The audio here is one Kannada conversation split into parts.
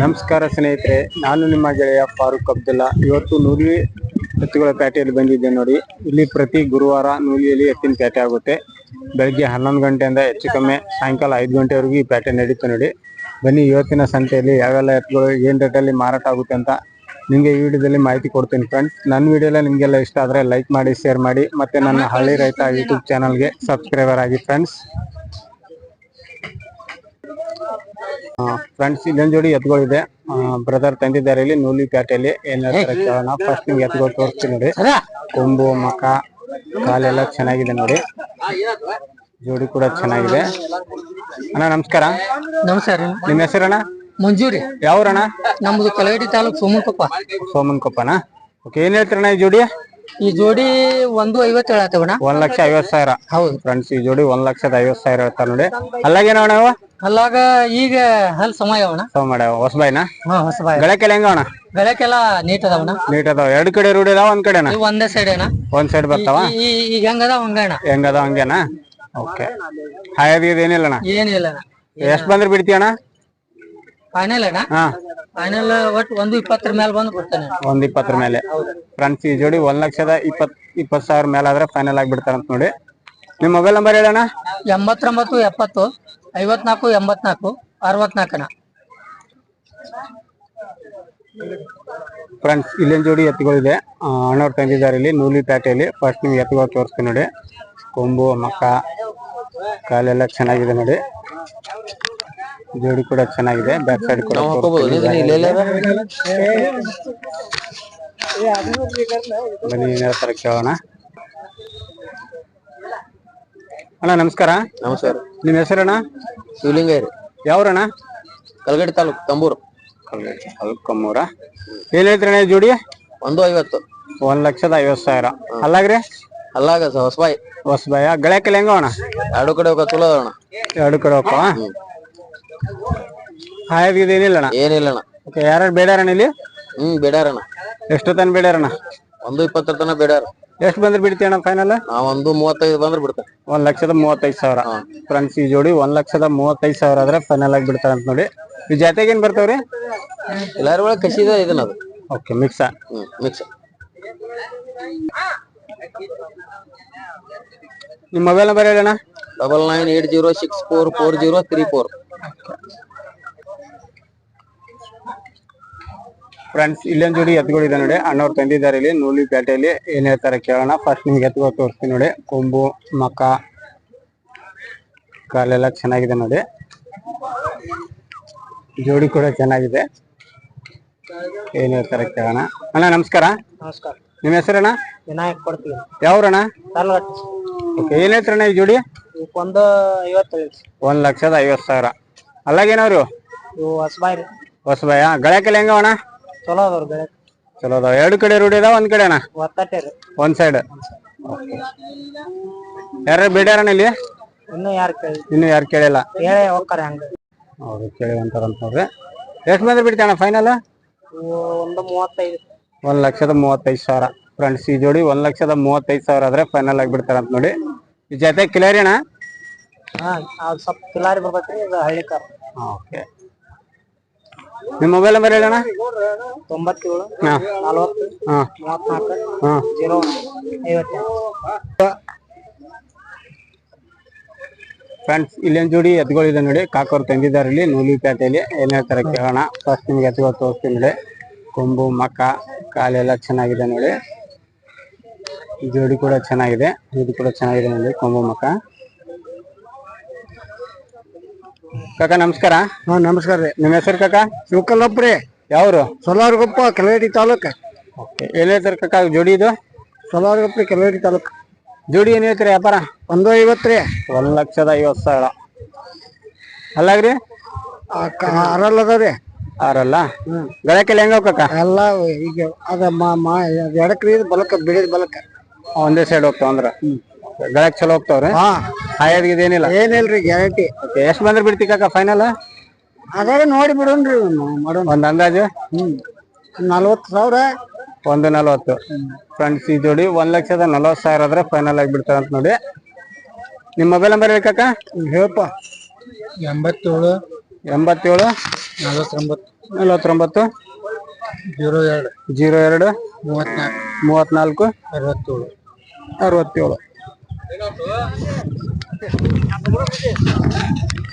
ನಮಸ್ಕಾರ ಸ್ನೇಹಿತರೆ, ನಾನು ನಿಮ್ಮ ಗೆಳೆಯ ಫಾರೂಕ್ ಅಬ್ದುಲ್ಲಾ. ಇವತ್ತು ನೂಲಿ ಎತ್ತುಗಳ ಪೇಟೆಯಲ್ಲಿ ಬಂದಿದ್ದೆ ನೋಡಿ. ಇಲ್ಲಿ ಪ್ರತಿ ಗುರುವಾರ ನೂಲಿಯಲ್ಲಿ ಎತ್ತಿನ ಪೇಟೆ ಆಗುತ್ತೆ. ಬೆಳಗ್ಗೆ ಹನ್ನೊಂದು ಗಂಟೆಯಿಂದ ಹೆಚ್ಚು ಕಮ್ಮಿ ಸಾಯಂಕಾಲ ಐದು ಗಂಟೆವರೆಗೂ ಈ ಪೇಟೆ ನಡೀತು ನೋಡಿ. ಬನ್ನಿ, ಇವತ್ತಿನ ಸಂತೆಯಲ್ಲಿ ಯಾವೆಲ್ಲ ಎತ್ತುಗಳು, ಏನು ರೇಟಲ್ಲಿ ಮಾರಾಟ ಆಗುತ್ತೆ ಅಂತ ನಿಮಗೆ ಈ ವಿಡಿಯೋದಲ್ಲಿ ಮಾಹಿತಿ ಕೊಡ್ತೀನಿ ಫ್ರೆಂಡ್ಸ್ ನನ್ನ ವಿಡಿಯೋಲ್ಲ ನಿಮಗೆಲ್ಲ ಇಷ್ಟ ಆದರೆ ಲೈಕ್ ಮಾಡಿ ಶೇರ್ ಮಾಡಿ. ಮತ್ತು ನನ್ನ ಹಳ್ಳಿ ರೈತ ಯೂಟ್ಯೂಬ್ ಚಾನಲ್ಗೆ ಸಬ್ಸ್ಕ್ರೈಬರ್ ಆಗಿ ಫ್ರೆಂಡ್ಸ್ ಫ್ರೆಂಡ್ಸ್ ಇಲ್ಲೊಂದ್ ಜೋಡಿ ಎತ್ಗಳಿದೆ. ಬ್ರದರ್ ತಂದಿದ್ದಾರೆ ಇಲ್ಲಿ ನೂಲಿ ಪ್ಯಾಟೆಯಲ್ಲಿ ಏನ್ ಹೇಳ್ತಾರೆ ಕೇಳೋಣ ಫಸ್ಟ್ ನಿಮ್ಗೆ ಎತ್ಗಳು ತೋರಿಸ್ತೀನಿ ನೋಡಿ. ಕೊಂಬು ಮಕ ಕಾಲೆಲ್ಲ ಚೆನ್ನಾಗಿದೆ ನೋಡಿ. ಜೋಡಿ ಕೂಡ ಚೆನ್ನಾಗಿದೆ. ಅಣ್ಣ ನಮಸ್ಕಾರ. ನಮಸ್ಕಾರ. ನಿಮ್ಮ ಹೆಸರಣ್ಣ? ಮಂಜೂರಿ. ಯಾವ್ರಣ್ಣ? ನಮ್ದು ಕಲಗಡಿ ತಾಲೂಕ್ ಸೋಮನಕೊಪ್ಪ. ಸೋಮನ್ ಕೊಪ್ಪನ ಓಕೆ ಏನ್ ಹೇಳ್ತಾರಣ್ಣ ಈ ಜೋಡಿ? ಈ ಜೋಡಿ ಒಂದು ಐವತ್ತು ಹೇಳತ್ತವಣ ಒಂದ್ ಲಕ್ಷ ಐವತ್ ಸಾವಿರ. ಹೌದು. ಫ್ರೆಂಡ್ಸ್ ಈ ಜೋಡಿ ಒಂದ್ ಲಕ್ಷದ ಐವತ್ ಸಾವಿರ ಹೇಳ್ತಾರೆ ನೋಡಿ. ಅಲ್ಲಾಗೇನವಣ ಅವ? ಅಲ್ಲಾಗ ಈಗ ಹಲ್ ಸಮಯ ಅವಣ ಸೋ ಮಾಡ್ಯಾವ. ಹೊಸಬಾಯಿನ ಹಾ ಹೊಸಬಾಯ ಗಳಕ್ಕೆಲ್ಲ ಅಣ್ಣ? ಬೆಳಕೆಲ್ಲ ನೀಟ್ ಅದಾವಣ ನೀಟ್ ಅದಾವ ಎರಡು ಕಡೆ ರೂಢಿ ಅದಾವ ಒಂದ್ ಕಡೆನಾ? ಇವ್ ಒಂದೇ ಸೈಡ್ ಏನ ಒಂದ್ ಸೈಡ್ ಬರ್ತಾವ? ಈ ಈಗ ಹೆಂಗದ ಹಂಗಣ ಹೆಂಗದ ಹಂಗೇನ? ಓಕೆ. ಹಾಯದ್ ಏನಿಲ್ಲಣ್ಣ ಏನಿಲ್ಲ ಎಷ್ಟ್ ಬಂದ್ರೆ ಬಿಡ್ತೀಯಣ್ಣ? ಫೈನಲ್ ಅಣ್ಣ. ಹಾ. ಫೈನಲ್ ಒಟ್ಟು ಒಂದು ಇಪ್ಪತ್ತರ ಮೇಲೆ ಬಂದು ಬಿಡ್ತಾನೆ. ಒಂದ್ ಇಪ್ಪತ್ತರ ಮೇಲೆ. ಫ್ರೆಂಡ್ಸ್ ಈ ಜೋಡಿ ಒಂದ್ ಲಕ್ಷದ ಇಪ್ಪತ್ ಇಪ್ಪತ್ ಸಾವಿರ ಮೇಲೆ ಆದ್ರೆ ಫೈನಲ್ ಆಗಿ ಬಿಡ್ತಾರಂತ ನೋಡಿ. ನಿಮ್ ಮೊಬೈಲ್ ನಂಬರ್ ಹೇಳೋಣ ಎಂಬತ್ತೊಂಬತ್ತು ಎಪ್ಪತ್ತು ಐವತ್ನಾಲ್ಕು ಎಂಬತ್ನಾಲ್ಕು ಅರವತ್ನಾಲ್ಕನ. ಫ್ರೆಂಡ್ಸ್ ಇಲ್ಲಿ ಜೋಡಿ ಎತ್ತುಗಳಿದೆ. ಅಣ್ಣವ್ರು ತಂದಿದ್ದಾರೆ ಇಲ್ಲಿ ನೂಲಿ ಪೇಟೆಯಲ್ಲಿ ಫಸ್ಟ್ ನಿಮ್ಗೆ ಎತ್ತುಗಳು ತೋರಿಸ್ತೀನಿ ನೋಡಿ. ಕೊಂಬು ಮಕ್ಕ ಕಾಲೆಲ್ಲ ಚೆನ್ನಾಗಿದೆ ನೋಡಿ. ಜೋಡಿ ಕೂಡ ಚೆನ್ನಾಗಿದೆ. ಬ್ಯಾಕ್ ಸೈಡ್ ಕೂಡ. ಬನ್ನಿ ಏನ್ ಹೇಳ್ತಾರೆ ಕೇಳೋಣ? ಅಣ್ಣ ನಮಸ್ಕಾರ. ನಮಸ್ಕಾರ. ನಿಮ್ ಹೆಸರಣ್ಣ? ಶಿವಲಿಂಗ ಯಾವ್ರಣ್ಣ? ಕಲಗಡಿ ತಾಲೂಕು ತಂಬೂರು. ಕಮ್ಮೂರ ಏನ್ ಹೇಳ್ತೀರಣ್ಣ ಈ ಜೋಡಿ? ಒಂದು ಐವತ್ತು. ಒಂದ್ ಲಕ್ಷದ ಐವತ್ ಸಾವಿರ. ಅಲ್ಲಾಗ್ರಿ? ಅಲ್ಲಾಗ ಹೊಸಬಾಯಿ. ಹೊಸಬಾಯ. ಹೆಂಗ ಅಣ್ಣ? ಎರಡು ಕಡೆ ಹೋಗ ಚಲೋ ಎರಡು ಕಡೆ ಹೋಗ್ತಾವ ಹಾಯದ್ ಏನಿಲ್ಲಣ್ಣ ಏನಿಲ್ಲಣ್ಣ ಓಕೆ ಯಾರು ಬೇಡಾರಣ್ಣ ಇಲ್ಲಿ? ಹ್ಮ್ ಬೇಡಾರಣ ಎಷ್ಟು ತನ ಬೇಡಾರಣ್ಣ? ಒಂದು ಇಪ್ಪತ್ತರ ತನ ಬೇಡಾರ. ಎಷ್ಟು ಬಂದ್ರೆ ಬಿಡ್ತೀಯಣ್ಣ ಫೈನಲ್ ನಾವ್ ಒಂದು ಮೂವತ್ತೈದು ಬಂದ್ರೆ ಬಿಡ್ತೇವೆ. ಒಂದ್ ಲಕ್ಷದ ಮೂವತ್ತೈದು ಸಾವಿರ. ಫ್ರೆಂಡ್ಸ್ ಈ ಜೋಡಿ ಒಂದ್ ಲಕ್ಷದ ಮೂವತ್ತೈದು ಸಾವಿರ ಆದ್ರೆ ಫೈನಲ್ ಆಗಿ ಬಿಡ್ತಾರ ಅಂತ ನೋಡಿ. ಈ ಜಾತಿಗೆ ಏನ್ ಬರ್ತಾವ್ರಿ? ಎಲ್ಲಾರು ಒಳಗೆ ಕಸಿದ ಇದನ್ನ ಅದು. ಓಕೆ ಮಿಕ್ಸ ಹ್ಮ್ ಮಿಕ್ಸ್ ನಿಮ್ಮ mobile number ಹೇಳಣ್ಣ double nine eight zero six four four zero three four friends ಇಲ್ಲೊಂದ್ ಜೋಡಿ ಎತ್ಗಳಿದೆ ನೋಡಿ. ಅಣ್ಣವ್ರು ತಂದಿದ್ದಾರೆ ಇಲ್ಲಿ ನೂಲಿ ಪೇಟೆಯಲ್ಲಿ ಏನ್ ಹೇಳ್ತಾರೆ ಕೇಳೋಣ. ಫಸ್ಟ್ ನಿಮ್ಗೆ ಎತ್ಗಳು ತೋರಿಸ್ತೀನಿ ನೋಡಿ. ಕೊಂಬು ಮಕ ಕಾಲೆಲ್ಲ ಚೆನ್ನಾಗಿದೆ ನೋಡಿ. ಜೋಡಿ ಕೂಡ ಚೆನ್ನಾಗಿದೆ. ಏನ್ ಹೇಳ್ತಾರೆ ಕೇಳೋಣ. ಅಣ್ಣ ನಮಸ್ಕಾರ. ನಮಸ್ಕಾರ. ನಿಮ್ಮ ಹೆಸರಣ್ಣ? ವಿನಾಯಕ್ ಕೊಡ್ತೀವಿ. ಯಾವ್ರಣ್ಣ? ಓಕೆ ಏನ್ ಹೇಳ್ತಾರಣ್ಣ ಈ ಜೋಡಿ? ಒಂದು ಐವತ್ತು ಒಂದ್ ಲಕ್ಷದ ಐವತ್ ಸಾವಿರ. ಅಲ್ಲಾಗೇನವ್ರು? ಇವು ಹೊಸಬಾಯಿ ಹೊಸಬಾಯ? ಗಳಕ್ಕೆಲ್ಲ ಅಣ್ಣ? ಚಲೋ ಅದಾವ್ರಿ ಬೆಳಕ್ ಚಲೋ ಅದಾವ. ಎರಡು ಕಡೆ ರೂಢಿ ಅದಾವ ಒಂದ್ ಕಡೆ ಒತ್ತಟ್ಟೆ ರೀ. ಒಂದ್ ಸೈಡ್ ಯಾರ ಬೇಡ್ಯಾರಣ್ಣ ಇಲ್ಲಿ? ಇನ್ನು ಯಾರು ಕೇಳಿ ಇನ್ನು ಯಾರು ಕೇಳಿಲ್ಲ. ಹೇಳೇ ಹೋಗ್ತಾರೆ ಹಂಗ. ಹೌದು ಕೇಳಿ ಅಂತಾರಂತ ನೋಡ್ರಿ ಎಷ್ಟು ಬಂದ್ರೆ ಬಿಡ್ತಾಣ ಫೈನಲ್ ಇವು ಒಂದು ಮೂವತ್ತೈದು. ಒಂದ್ ಲಕ್ಷದ ಮೂವತ್ತೈದು ಸಾವಿರ. ಫ್ರೆಂಡ್ಸ್ ಈ ಜೋಡಿ ಒಂದ್ ಲಕ್ಷದ ಮೂವತ್ತೈದು ಸಾವಿರ ಆದ್ರೆ ಫೈನಲ್ ಆಗಿ ಬಿಡ್ತಾರಂತ ನೋಡಿ. ಈ ಜೊತೆ ಕಿಲಾರಿ ಅಣ್ಣ ಹಾ ಅದು ಸ್ವಲ್ಪ ಕಿಲಾರಿ ಬರ್ಬೇಕ್ರಿ ಇದು ಹಳ್ಳಿ ಕಾರ್ ಓಕೆ ನಿಮ್ಮ ಮೊಬೈಲ್ ನಂಬರ್ ಹೇಳೋಣ ತೊಂಬತ್ತೇಳು ನಲವತ್ತು ಮೂವತ್ನಾಲ್ಕು ಜೀರೋ ಫ್ರೆಂಡ್ಸ್ ಇಲ್ಲೊಂದು ಜೋಡಿ ಎತ್ಗಳಿದೆ ನೋಡಿ. ಕಾಕೋರ್ ತಂದಿದ್ದಾರೆ ಇಲ್ಲಿ ನೂಲಿ ಪ್ಯಾತೆಯಲ್ಲಿ ಏನ್ ಹೇಳ್ತಾರೆ ಕೇಳೋಣ. ಫಸ್ಟ್ ನಿಮ್ಗೆ ಎತ್ಗಳು ತೋರಿಸ್ತೀನಿ ನೋಡಿ. ಕೊಂಬು ಮಕ್ಕ ಕಾಲೆಲ್ಲ ಚೆನ್ನಾಗಿದೆ ನೋಡಿ. ಜೋಡಿ ಕೂಡ ಚೆನ್ನಾಗಿದೆ. ಇದು ಕೂಡ ಚೆನ್ನಾಗಿದೆ ನೋಡಿ ಕೊಂಬು ಮಕ್ಕ. ಕಾಕ ನಮಸ್ಕಾರ. ಹಾ ನಮಸ್ಕಾರ ರೀ. ನಿಮ್ಮ ಹೆಸರು ಕಾಕ? ಶಿವಕಲ್ಲಪ್ಪ ರೀ. ಯಾವ್ರು? ಸೊಲಾರ್ಗೊಪ್ಪ ಕಲಗಡಿ ತಾಲೂಕು. ಎಲ್ಲೈತಾರ ಕಾಕ ಜೋಡಿ ಇದು? ಸೊಲಾರ್ಗೊಪ್ಪ ರೀ ತಾಲೂಕು. ಜೋಡಿ ಏನ್ ಹೇಳ್ತೀರಿ ವ್ಯಾಪಾರ? ಒಂದು ಐವತ್ತು ರೀ. ಒಂದ್ ಲಕ್ಷದ ಐವತ್ತು ಸಾವಿರ. ಅಲ್ಲಾಗ್ರಿ? ಅರಲ್ ಅದಾವ ರೀ. ಆರಲ್ಲ? ಗಳಕ್ಕೆಲ್ಲ ಹೆಂಗ ಕಾಕ? ಎಲ್ಲ ಈಗ ಅದ ಮಾ ಮಾ ಎಡಕ್ರಿ ಬಲಕ ಬಿಡಿದ ಬಲಕ. ಒಂದೇ ಸೈಡ್ ಹೋಗ್ತಾವ ಅಂದ್ರ? ಗಳಕ್ ಚಲೋ ಹೋಗ್ತಾವ್ರಿ? ಹಾ. ಹಾಯದ್ ಏನಿಲ್ಲ ಏನಿಲ್ರಿ ಗ್ಯಾರಂಟಿ. ಓಕೆ ಎಷ್ಟ್ ಬಂದ್ರೆ ಬಿಡ್ತಿ ಕಾಕ ಫೈನಲ್ ಅದಾಗ ನೋಡಿ ಬಿಡೋಣ್ರಿ ಮಾಡೋಣ. ಒಂದ್ ಅಂದಾಜು? ಹ್ಮ್. ನಲ್ವತ್ತು ಸಾವಿರ. ಒಂದು ನಲ್ವತ್ತು. ಫ್ರೆಂಡ್ಸ್ ಈ ಜೋಡಿ ಒಂದ್ ಲಕ್ಷದ ನಲ್ವತ್ತು ಸಾವಿರ ಆದ್ರೆ ಫೈನಲ್ ಆಗಿ ಬಿಡ್ತಾರ ಅಂತ ನೋಡಿ. ನಿಮ್ ಮೊಬೈಲ್ ನಂಬರ್ ಹೇಳಿ ಕಾಕ? ಹೇಳಪ್ಪ ಎಂಬತ್ತೇಳು. ಎಂಬತ್ತೇಳು. ನಲವತ್ತೊಂಬತ್ತು. ನಲವತ್ತೊಂಬತ್ತು. ಜೀರೋ ಎರಡು. ಜೀರೋ ಎರಡು. ಮೂವತ್ನಾಲ್ಕು ಮೂವತ್ನಾಲ್ಕು ಅರವತ್ತೇಳು. ಅರವತ್ತೇಳು.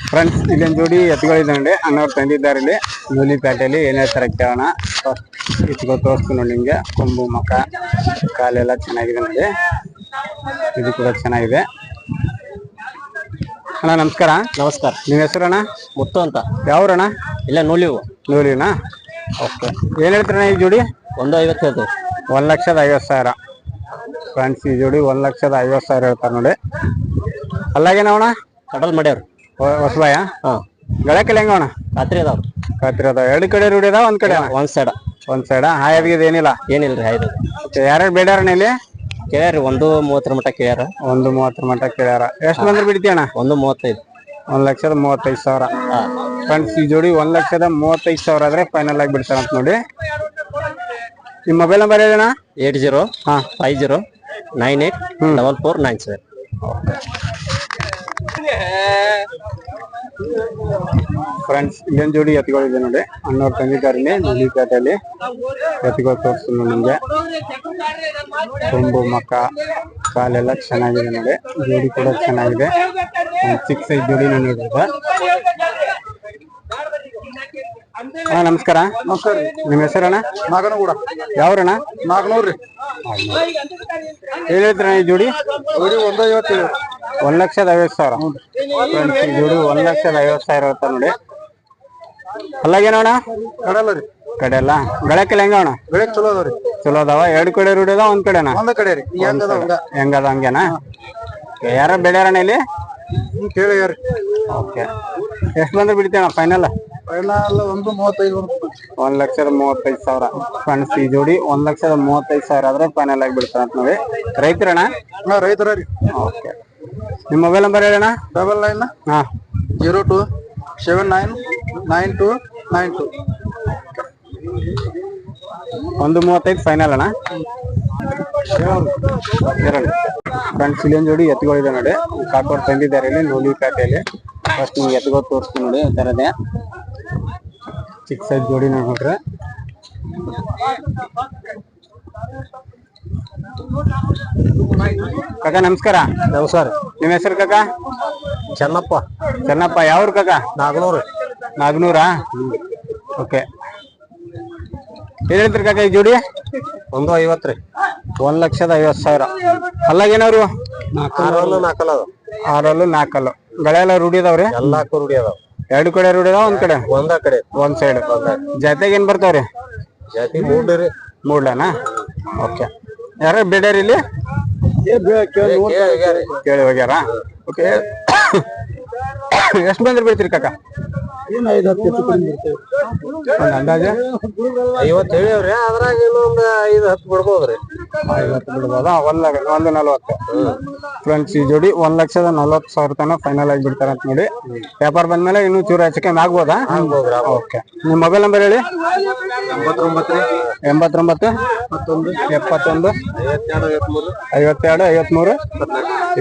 ಫ್ರೆಂಡ್ಸ್ ಇಲ್ಲೊಂದು ಜೋಡಿ ಎತ್ತುಗಳಿದೆ ನೋಡಿ. ಅಣ್ಣವ್ರು ತಂದಿದ್ದಾರೆ ಇಲ್ಲಿ. ನೂಲಿಪೇಟೆಯಲ್ಲಿ ಏನೇ ತರ ಕೇಳೋಣ. ಎತ್ಕೊ ತೋರಿಸ್ತು ನೋಡಿ ನಿಮಗೆ. ಕೊಂಬು ಮಕ ಕಾಲೆಲ್ಲ ಚೆನ್ನಾಗಿದೆ ನೋಡಿ. ಇದು ಕೂಡ ಚೆನ್ನಾಗಿದೆ. ಅಣ್ಣ ನಮಸ್ಕಾರ. ನಮಸ್ಕಾರ. ನಿಮ್ಮ ಹೆಸರಣ್ಣ ಮುತ್ತು ಅಂತ. ಯಾವ್ರಣ್ಣ ಇಲ್ಲ ನೂಲಿವು. ನೂಲಿನಾ? ಓಕೆ. ಏನು ಹೇಳ್ತೀರಣ್ಣ ಈ ಜೋಡಿ? ಒಂದು ಐವತ್ತು ಒಂದ್ ಲಕ್ಷದ ಐವತ್ತು ಸಾವಿರ. ಫ್ರೆಂಡ್ಸ್ ಈ ಜೋಡಿ ಒಂದ್ ಲಕ್ಷದ ಐವತ್ತು ಸಾವಿರ ಹೇಳ್ತಾರೆ ನೋಡಿ. ಅಲ್ಲಾಗೇನವಣ ಕಡಲ್ ಮಾಡ್ಯಾವ್ರಿ. ಹೊಸಬಾಯ ಹಾ. ಗಳಕ್ಕೆಲ್ಲ ಹೆಂಗವಣ ರಾತ್ರಿ ಅದಾವ. ಖಾತ್ರಿ ಅದಾವ. ಎರಡು ಕಡೆ ರೂಢಿ ಅದಾವ ಒಂದ್ ಕಡೆ ಒಂದ್ ಸೈಡ ಒಂದ್ ಸೈಡ ಹಾಯದ್ಗಿದ ಏನಿಲ್ಲ? ಏನಿಲ್ರಿ ಹಾಯ್ದು ಯಾರ್ಯಾರು ಬೇಡ್ಯಾರಣ್ಣ ಇಲ್ಲಿ? ಕೇಳ್ಯಾರಿ ಒಂದು ಮೂವತ್ತರ ಮಟ್ಟ ಕೇಳ್ಯಾರ. ಒಂದು ಮೂವತ್ತರ ಮಟ್ಟ ಕೇಳ್ಯಾರ. ಎಷ್ಟು ಬಂದ್ರೆ ಬಿಡ್ತೀಯಣ ಒಂದು ಮೂವತ್ತೈದು. ಒಂದ್ ಲಕ್ಷದ ಮೂವತ್ತೈದು ಸಾವಿರ. ಫ್ರೆಂಡ್ಸ್ ಈ ಜೋಡಿ ಒಂದ್ ಲಕ್ಷದ ಮೂವತ್ತೈದು ಸಾವಿರ ಆದ್ರೆ ಫೈನಲ್ ಆಗಿ ಬಿಡ್ತಾರ ಅಂತ ನೋಡಿ ನಿಮ್ಮ ಮೊಬೈಲ್ ನಂಬರ್ ಏನಣ್ಣ ಏಟ್ ಜೀರೋ ಹಾ. Five zero nine eight double four nine seven friends ಇಲ್ಲೊಂದು ಜೋಡಿ ಎತ್ತಿಗಳಿದೆ ನೋಡಿ. ಅಣ್ಣವ್ರು ತಂದಿದ್ದಾರೆ ಇಲ್ಲಿ ಎತ್ತಿಗಳು ಎತ್ತುಗಳು ತೋರಿಸ್ತೀನಿ ನಿಮ್ಗೆ. ತುಂಬು ಮಕ್ಕ ಕಾಲೆಲ್ಲ ಚೆನ್ನಾಗಿದೆ ನೋಡಿ. ಜೋಡಿ ಕೂಡ ಚೆನ್ನಾಗಿದೆ. ಚಿಕ್ಕ ಸೈಜ್ ಜೋಡಿ ನನಗೆ ಹಾ ನಮಸ್ಕಾರ. ನಮಸ್ಕಾರ ನಿಮ್ಮ ಹೆಸರಣ್ಣ? ನಾಗನಗೂಡ. ಯಾವ್ರಣ್ಣ? ನಾಗನೂರ್ರಿ ರೀ. ಹೇಳ್ತೀರಣ್ಣ ಈ ಜೋಡಿ? ಜೋಡಿ ಒಂದು ಐವತ್ತು ಒಂದ್ ಲಕ್ಷದ ಐವತ್ತು ಸಾವಿರ. ಫ್ರೆಂಡ್ಸ್ ಈ ಜೋಡಿ ಒಂದ್ ಲಕ್ಷದ ಐವತ್ತು ಸಾವಿರ ಇರುತ್ತ ನೋಡಿ? ಅಲ್ಲಾಗೇನೋಣ ಅಣ್ಣ? ರೀ. ಕಡೆ ಎಲ್ಲ ಗಳಕ್ಕೆಲ್ಲ ಅಣ್ಣ? ಬೆಳಗ್ಗೆ ಚಲೋ ಅದಾವ ರೀ. ಚಲೋ ಅದಾವ? ಎರಡು ಕಡೆ ರೂಢಿ ಅದಾವ ಒಂದ್ ಕಡೆನಾ? ಒಂದ ಕಡೆ ರೀ. ಹೆಂಗ್ ಹಂಗ. ಹೆಂಗದ ಹಂಗೇನಾ? ಯಾರ ಬೆಳ್ಯಾರಣ ಇಲ್ಲಿ? ಕೇಳಿ ಓಕೆ. ಎಷ್ಟು ಬಂದ್ರೆ ಬಿಡ್ತೇನ ಫೈನಲ್ ಫೈನಲ್ ಒಂದು ಮೂವತ್ತೈದು. ಒಂದ್ ಲಕ್ಷದ ಮೂವತ್ತೈದು ಸಾವಿರ. ಫ್ರೆಂಡ್ಸ್ ಈ ಜೋಡಿ ಒಂದ್ ಲಕ್ಷದ ಮೂವತ್ತೈದು ಸಾವಿರ ಆದ್ರೆ ಫೈನಲ್ ಆಗಿ ಬಿಡ್ತಾರ ನೋಡಿ. ರೈತರಣ್ಣ? ಹಾ ರೈತರ ರೀ. ಓಕೆ ನಿಮ್ಮ ಮೊಬೈಲ್ ನಂಬರ್ ಹೇಳಣ್ಣ? ಡಬಲ್ ನೈನ್ ಹಾ. Zero two seven nine nine two nine two ಒಂದು ಮೂವತ್ತೈದು ಫೈನಲ್ ಅಣ್ಣ. ಫ್ರೆಂಡ್ಸ್ ಫ್ರೆಂಡ್ಸ್ ಇಲ್ಲೊಂದು ಜೋಡಿ ಎತ್ತುಗಳಿದೆ ನೋಡಿ. ಕಾಕೋರ್ ತಂದಿದ್ದಾರೆ ಇಲ್ಲಿ ನೂಲಿ ಪೇಟೆಯಲ್ಲಿ ಫಸ್ಟ್ ನಿಮ್ಗೆ ಎತ್ತುಗಳು ತೋರಿಸ್ತೀನಿ ನೋಡಿ ಈ ಥರದೇ ಚಿಕ್ಕ ಸೈಜ್ ಜೋಡಿ ನೋಡ್ರಿ ಕಾಕ ನಮಸ್ಕಾರ. ನಮಸ್ಕಾರ ನಿಮ್ಮ ಹೆಸರು ಕಾಕ? ಚೆನ್ನಪ್ಪ. ಚೆನ್ನಪ್ಪ. ಯಾವ್ರು ಕಾಕ? ನಾಗನೂರು. ನಾಗನೂರಾ? ಓಕೆ. ಏನ್ ಹೇಳ್ತೀರಿ ಕಾಕ ಈ ಜೋಡಿ? ಒಂದು ಐವತ್ತು ರೀ. ಒಂದ್ ಲಕ್ಷದ ಐವತ್ ಸಾವಿರ. ಅಲ್ಲಾಗೇನವ್ರು ಆರಲ್ಲು ನಾಲ್ಕಲ್ಲ. ಆರಲ್ಲು ನಾಲ್ಕಲ್ಲು. ಗಳೆಲ್ಲ ರೂಢಿ ಅದಾವ್ರಿ ಎಲ್ಲಾಕು ರೂಢಿ ಅದಾವ ಎರಡು ಕಡೆ ರೋಡ್ ಅದಾವ ಒಂದ್ ಕಡೆ? ಒಂದ ಕಡೆ. ಒಂದ್ ಸೈಡ್ ಜೊತೆಗೆ ಏನ್ ಬರ್ತಾವ್ರಿ? ಜಾತಿ ಮೂಡ್ರಿ ಮೂಡ್ಲನಾ? ಓಕೆ. ಯಾರ ಬೇಡ್ಯಾರ ಇಲ್ಲಿ? ಕೇಳಿ ಹೋಗ್ಯಾರ. ಓಕೆ. ಎಷ್ಟು ಬಂದ್ರೆ ಬಿಡ್ತೀರಿ ಕಾಕ? ಏನು ಐದು ಹತ್ತು ಹೆಚ್ಚು ಕಡಿಮೆ ಬರ್ತೇವೆ ಒಂದ್ ಅಂದಾಜು? ಐವತ್ತು ಹೇಳಿವ್ರಿ ಅದ್ರಾಗ ಇನ್ನೊಂದು ಐದು ಹತ್ತು ಬಿಡ್ಬೋದ್ರಿ. ಐವತ್ತು ಬಿಡ್ಬೋದಾ? ಒಂದ್ ಒಂದು ನಲ್ವತ್ತು. ಫ್ರೆಂಡ್ಸ್ ಈ ಜೋಡಿ ಒಂದ್ ಲಕ್ಷದ ನಲ್ವತ್ತು ಸಾವಿರ ತನಕ ಫೈನಲ್ ಆಗಿ ಬಿಡ್ತಾರ ಅಂತ ನೋಡಿ. ವ್ಯಾಪಾರ ಬಂದ್ಮೇಲೆ ಇನ್ನೂ ಚೂರು ಹೆಚ್ಚು ಕಮ್ಮಿ ಆಗ್ಬೋದಾ? ಓಕೆ ನಿಮ್ಮ ಮೊಬೈಲ್ ನಂಬರ್ ಹೇಳಿ. ಎಂಬತ್ತೊಂಬತ್ತು ಎಂಬತ್ತೊಂಬತ್ತು? ಮತ್ತೊಂದು ಎಪ್ಪತ್ತೊಂದು? ಐವತ್ತೆರಡು ಐವತ್ಮೂರು.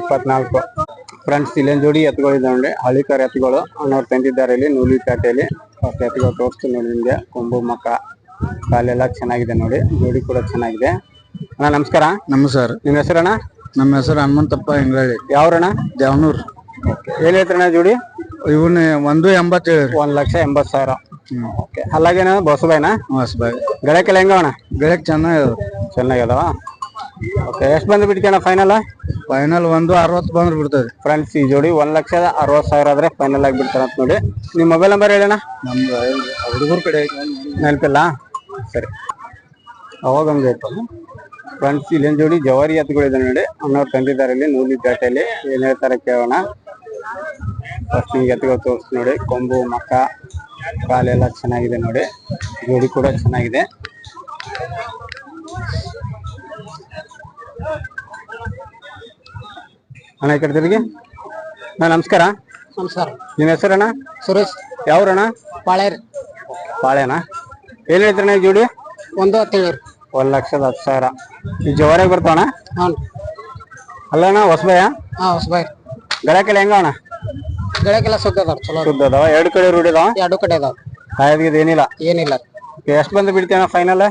ಇಪ್ಪತ್ನಾಲ್ಕು. ಫ್ರೆಂಡ್ಸ್ ಇಲ್ಲೊಂದು ಜೋಡಿ ಎತ್ತುಗಳಿದೆ ನೋಡಿ ಹಳ್ಳಿಕರ್ ಎತ್ತುಗಳು. ಅನ್ನೋರು ತಂದಿದ್ದಾರೆ ಇಲ್ಲಿ ನೂಲಿ ಪೇಟೆಯಲ್ಲಿ ಫಸ್ಟ್ ಎತ್ತುಗಳು ತೋರಿಸ್ತೀನಿ ನೋಡಿ ನಿಮಗೆ. ಕೊಂಬು ಮಕ್ಕ ಕಾಲೆಲ್ಲ ಚೆನ್ನಾಗಿದೆ ನೋಡಿ. ಜೋಡಿ ಕೂಡ ಚೆನ್ನಾಗಿದೆ. ಅಣ್ಣ ನಮಸ್ಕಾರ. ನಮಸ್ಕಾರ. ನಿಮ್ಮ ಹೆಸರಣ್ಣ? ನಮ್ಮ ಹೆಸರು ಹನುಮಂತಪ್ಪ ಹೆಂಗಳಿ ಯಾವ್ರಣ್ಣ? ದೇವನೂರ್. ಏನ್ ಐತ್ರಣ್ಣ ಜೋಡಿ? ಇವನ್ನ ಒಂದು ಎಂಬತ್ತೇಳು ಒಂದ್ ಲಕ್ಷ ಎಂಬತ್ತು ಸಾವಿರ. ಓಕೆ. ಅಲ್ಲಾಗೇನ ಬಸಬಾಯ್ನ ಹೊಸಬಾಯಿ ಗಳಕ್ಕೆಲ್ಲ ಅಣ್ಣ? ಗಳಕ್ ಚೆನ್ನಾಗಿ ಚೆನ್ನಾಗದವ ಓಕೆ ಎಷ್ಟು ಬಂದು ಬಿಡ್ತೀಯಣ್ಣ ಫೈನಲ್ ಫೈನಲ್ ಒಂದು ಅರವತ್ತು ಬಂದ್ರೆ ಬಿಡ್ತದೆ. ಫ್ರೆಂಡ್ಸ್ ಈ ಜೋಡಿ ಒಂದ್ ಲಕ್ಷದ ಅರವತ್ತು ಸಾವಿರ ಆದ್ರೆ ಫೈನಲ್ ಆಗಿ ಬಿಡ್ತಾರ ಅಂತ ನೋಡಿ. ನಿಮ್ಮ ಮೊಬೈಲ್ ನಂಬರ್ ಹೇಳಣ್ಣ ನಮ್ದು ಹುಡುಗರು ಕಡೆ ನೆನಪಿಲ್ಲ? ಸರಿ. ಅವಾಗ ಹಂಗೆ ಫ್ರೆಂಡ್ಸ್ ಇಲ್ಲೊಂದು ಜೋಡಿ ಜವಾರಿ ಎತ್ತುಗಳಿದೆ ನೋಡಿ. ಅಣ್ಣವ್ರು ತಂದಿದ್ದಾರೆ ಇಲ್ಲಿ ನೂಲಿ ಪೇಟೆಯಲ್ಲಿ ಏನ್ ಹೇಳ್ತಾರೆ ಕೇಳೋಣ. ಫಸ್ಟ್ ನಿಮ್ಗೆ ಎತ್ತುಗಳು ತೋರಿಸ್ತೀನಿ ನೋಡಿ. ಕೊಂಬು ಮಕ್ಕ ಕಾಲೆಲ್ಲ ಚೆನ್ನಾಗಿದೆ ನೋಡಿ. ಜೋಡಿ ಕೂಡ ಚೆನ್ನಾಗಿದೆ. ಅಣ್ಣ ಈ ಕಡೆ ತಿರುಗಿ. ಅಣ್ಣ ನಮಸ್ಕಾರ. ನಮಸ್ಕಾರ. ನಿಮ್ಮ ಹೆಸರಣ್ಣ? ಸುರೇಶ್. ಯಾವ್ರಣ್ಣ? ಪಾಳೇರಿ ಬಾಳೆನಾ ಏನ್ ಹೇಳ್ತೀರಣ್ಣ ಈ ಜೋಡಿ? ಒಂದು ಹತ್ತು ರೀ ಒಂದ್ ಲಕ್ಷದ ಹತ್ತು ಸಾವಿರ. ಈ ಜೋರಾಗಿ ಬರ್ತಾವಣ ಹಾಂ ಅಲ್ಲಣ್ಣ ಹೊಸಬಯ ಹಾಂ ಹೊಸಬಾಯಿ ಗಳಕ್ಕೆಲ್ಲ ಅಣ್ಣ? ಗಳಕ್ಕೆಲ್ಲ ಸುದ್ದ ಅದಾವ ಚಲೋ ಶುದ್ಧ ಅದಾವ? ಎರಡು ಕಡೆ ರೂಢಿ ಅದಾವ? ಎರಡು ಕಡೆ ಅದಾವ. ಕಾಯ್ದಿಗೆ ಏನಿಲ್ಲ? ಏನಿಲ್ಲ. ಎಷ್ಟು ಬಂದು ಬಿಡ್ತೇನೆ ಫೈನಲ್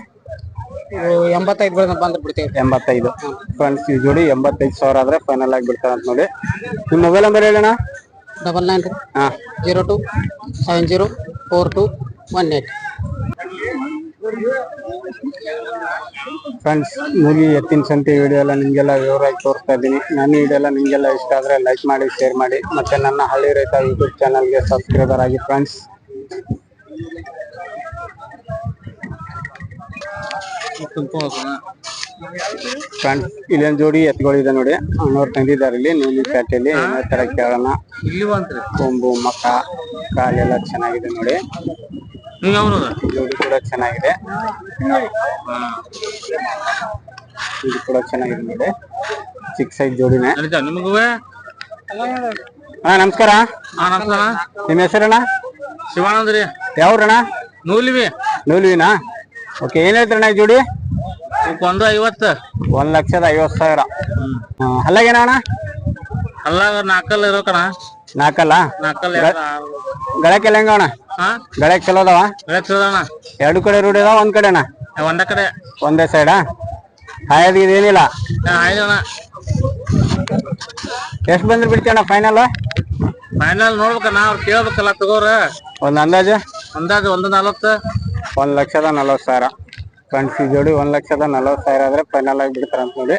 ಇವು ಎಂಬತ್ತೈದು ಬೆಳೆದ ಬಂದ್ರೆ ಬಿಡ್ತೇವೆ ಎಂಬತ್ತೈದು. ಫ್ರೆಂಡ್ಸ್ ಈ ಜೋಡಿ ಎಂಬತ್ತೈದು ಸಾವಿರ ಆದ್ರೆ ಫೈನಲ್ ಆಗಿ ಬಿಡ್ತಾರೆ ಅಂತ ನೋಡಿ. ನಿಮ್ಮ ಮೊಬೈಲ್ ನಂಬರ್ ಹೇಳಣ್ಣ? ಡಬಲ್ ನೈನ್ ಹಾ. Zero two seven zero four two one eight friends ಮುಗಿ ಎತ್ತಿನ ಸಂತೆ ವಿಡಿಯೋ ಎಲ್ಲ ನಿಮಗೆಲ್ಲ ವಿವರವಾಗಿ ತೋರಿಸ್ತಾ ಇದ್ದೀನಿ. ನನ್ನ ವಿಡಿಯೋ ಎಲ್ಲ ನಿಮಗೆಲ್ಲ ಇಷ್ಟ ಆದರೆ ಲೈಕ್ ಮಾಡಿ ಶೇರ್ ಮಾಡಿ. ಮತ್ತೆ ನನ್ನ ಹಳ್ಳಿ ರೈತ ಯೂಟ್ಯೂಬ್ ಚಾನಲ್ಗೆ ಸಬ್ಸ್ಕ್ರೈಬರ್ ಆಗಿ ಫ್ರೆಂಡ್ಸ್ ಫ್ರೆಂಡ್ಸ್ ಇಲ್ಲೊಂದು ಜೋಡಿ ಎತ್ತುಗಳಿದೆ ನೋಡಿ. ಅಣ್ಣವ್ರು ತಂದಿದ್ದಾರೆ ಇಲ್ಲಿ. ನೀಲಿ ಪ್ಯಾಟೆಯಲ್ಲಿ ಏನೋ ತರ ಕೇಳೋಣ. ಕೊಂಬು ಮಕ್ಕ ಕಾಲೆಲ್ಲ ಚೆನ್ನಾಗಿದೆ ನೋಡಿ. ಜೋಡಿ ಕೂಡ ಚೆನ್ನಾಗಿದೆ. ಇದು ಕೂಡ ಚೆನ್ನಾಗಿದೆ ನೋಡಿ. ಚಿಕ್ಕ ಸೈಜ್ ಜೋಡಿನೇ. ಹಾ ನಮಸ್ಕಾರ. ನಿಮ್ಮ ಹೆಸರಣ್ಣ? ಶಿವಾನಂದ್ರಿ ಯಾವ್ರಣ್ಣ? ನೂಲಿವಿ. ನೂಲುವಿನಾ? ಓಕೆ ಏನ್ ಹೇಳ್ತೀರಣ್ಣ ಈ ಜೋಡಿ? ಇವಕ್ಕೆ ಒಂದು ಐವತ್ತು ಒಂದ್ ಲಕ್ಷದ ಐವತ್ ಸಾವಿರ. ಹಲ್ಲಾಗೇನ ಅಣ್ಣ? ಅಲ್ಲ ನಾಲ್ಕಲ್ಲಿ ಇರೋಕಣ ನಾಲ್ಕಲ್ಲ ನಾಲ್ಕಲ್ಲಿ ಗಳಕ್ಕೆಲ್ಲ ಹೆಂಗ ಅಣ್ಣ? ಹಾ? ಗಳಕ್ ಚಲೋ ಅದಾವ? ಅಣ್ಣ. ಎರಡು ಕಡೆ ರೂಢಿ ಅದಾವ ಒಂದ್ ಅಣ್ಣ? ಒಂದ ಕಡೆ. ಒಂದೇ ಸೈಡಾ ಹಾಯದ್ ಏನಿಲ್ಲ ಆಯ್ತಣ್ಣ ಎಷ್ಟ್ ಬಂದ್ರೆ ಬಿಡ್ತೀಯಣ್ಣ ಫೈನಲ್ ಫೈನಲ್ ನೋಡ್ಬೇಕಣ್ಣ ಅವ್ರು ಕೇಳ್ಬೇಕಲ್ಲ ತಗೋರ. ಒಂದ್ ಅಂದಾಜು? ಅಂದಾಜು ಒಂದು ನಲವತ್ತು. ಒಂದ್ ಲಕ್ಷದ ನಲವತ್ತು ಸಾವಿರ. ಫ್ರೆಂಡ್ಸ್ ಈ ಜೋಡಿ ಒಂದ್ ಲಕ್ಷದ ನಲವತ್ತು ಸಾವಿರ ಆದ್ರೆ ಫೈನಲ್ ಆಗಿ ಬಿಡ್ತಾರೆ ಅಂತ ನೋಡಿ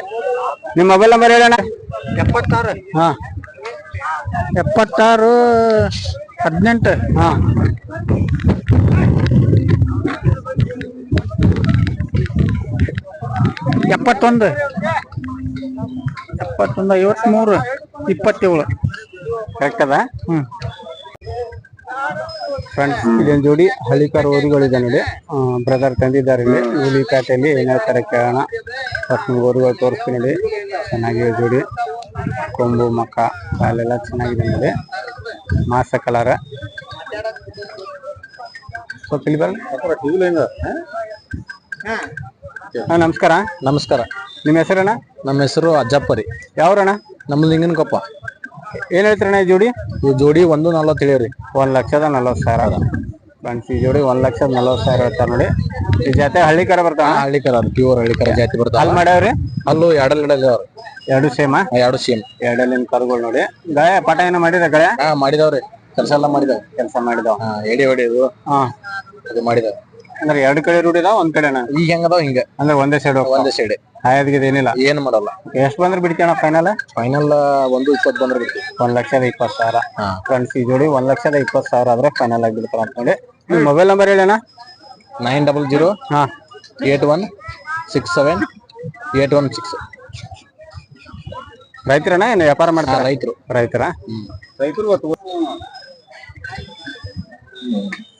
ನಿಮ್ಮ ಮೊಬೈಲ್ ನಂಬರ್ ಹೇಳಣ್ಣ. ಎಪ್ಪತ್ತಾರು. ಹಾ. ಎಪ್ಪತ್ತಾರು ಹದಿನೆಂಟು. ಹಾ. ಎಪ್ಪತ್ತೊಂದು. ಎಪ್ಪತ್ತೊಂದು ಐವತ್ಮೂರು ಇಪ್ಪತ್ತೇಳು. ಕರೆಕ್ಟ್ ಅದ? ಹ್ಮ್. ಫ್ರೆಂಡ್ಸ್ ಇದೊಂದು ಜೋಡಿ ಹಳ್ಳಿಕಾರ ಓರಿಗಳಿದೆ ನೋಡಿ. ಬ್ರದರ್ ತಂದಿದ್ದಾರೆ ಇಲ್ಲಿ. ಹುಲಿ ಪ್ಯಾಟೆಯಲ್ಲಿ ಏನೇ ಕೇಳೋಣ. ಫಸ್ಟ್ ಊರುಗಳು ತೋರಿಸ್ತೀನಿ ನೋಡಿ. ಚೆನ್ನಾಗಿದೆ ಜೋಡಿ. ಕೊಂಬು ಮಕ್ಕ ಕಾಲೆಲ್ಲ ಚೆನ್ನಾಗಿದೆ ನೋಡಿ. ಮಾಸ ಕಲರ್. ಸ್ವಲ್ಪ ಇಲ್ಲಿ ಬರಲ್ಲ ಹಾ ನಮಸ್ಕಾರ. ನಮಸ್ಕಾರ. ನಿಮ್ಮ ಹೆಸರಣ್ಣ? ನಮ್ಮ ಹೆಸರು ಅಜ್ಜಪ್ಪರಿ. ಯಾವ್ರಣ್ಣ? ನಮ್ಮ ಲಿಂಗನಕೊಪ್ಪ ಏನ್ ಹೇಳ್ತೀರಣ್ಣ ಈ ಜೋಡಿ? ಈ ಜೋಡಿ ಒಂದು ನಲ್ವತ್ತು ಹೇಳಿರಿ ಒಂದ್ ಲಕ್ಷದ ನಲ್ವತ್ತು ಸಾವಿರ ಫ್ರೆಂಡ್ಸ್ ಈ ಜೋಡಿ ಒಂದ್ ಲಕ್ಷದ ನಲ್ವತ್ತು ಸಾವಿರ ಹೇಳ್ತಾರೆ ನೋಡಿ. ಈ ಹಳ್ಳಿ ಹಳ್ಳಿಕಾರ ಬರ್ತಾವ ಹಳ್ಳಿಕರ ಪ್ಯೂರ್ ಹಳ್ಳಿಕರ ಜಾತಿ ಬರ್ತಾವ ಅಲ್ಲಿ ಮಾಡ್ಯಾವ್ರಿ? ಅಲ್ಲೂ ಎರಡಲ್ ಅವ್ರು ಎರಡು ಸೇಮ್ ಎರಡು ಸೇಮ್ ಎರಡಲ್ಲಿನ ಕರುಗಳು ನೋಡಿ. ಗಾಯ ಪಾಠ ಏನೋ ಮಾಡಿದ ಗಳೆ ಹಾ ಮಾಡಿದವ್ರಿ. ಕೆಲಸ ಎಲ್ಲ ಮಾಡಿದಾವ ಕೆಲಸ ಮಾಡಿದವ. ಎಡಿ ಹೊಡಿಯೋದು ಹಾ. ಅದು ಮಾಡಿದಾವ ಅಂದ್ರೆ ಎರಡು ಕಡೆ ರೂಢಿದ ಒಂದ್ ಕಡೆನ? ಈಗ ಹೆಂಗದಾವ ಹಿಂಗ? ಅಂದ್ರೆ ಒಂದೇ ಸೈಡ್ ಒಂದೇ ಸೈಡ್ ಹಾಯದ್ಗಿದ ಏನಿಲ್ಲ. ಏನ್ ಮಾಡಲ್ಲ. ಎಷ್ಟ್ ಬಂದ್ರೆ ಬಿಡ್ತೇನ ಫೈನಲ್ ಫೈನಲ್ ಒಂದು ಇಪ್ಪತ್ ಬಂದ್ರೆ ಬಿಡ್ತೀವಿ. ಒಂದ್ ಲಕ್ಷದ ಇಪ್ಪತ್ ಸಾವಿರ. ಫ್ರೆಂಡ್ಸ್ ಈ ಜೋಡಿ ಒಂದ್ ಲಕ್ಷದ ಇಪ್ಪತ್ ಸಾವಿರ ಆದ್ರೆ ಫೈನಲ್ ಆಗಿ ಬಿಡ್ತಾರ ಅಂತ ನೋಡಿ ನಿಮ್ ಮೊಬೈಲ್ ನಂಬರ್ ಹೇಳಣ್ಣ ನೈನ್ ಡಬಲ್ ಜೀರೋ ಹಾ. Eight one six seven eight one six ರೈತರಣ್ಣ ಏನು ವ್ಯಾಪಾರ ಮಾಡ್ತಾರ? ರೈತರು. ರೈತರ? ರೈತರು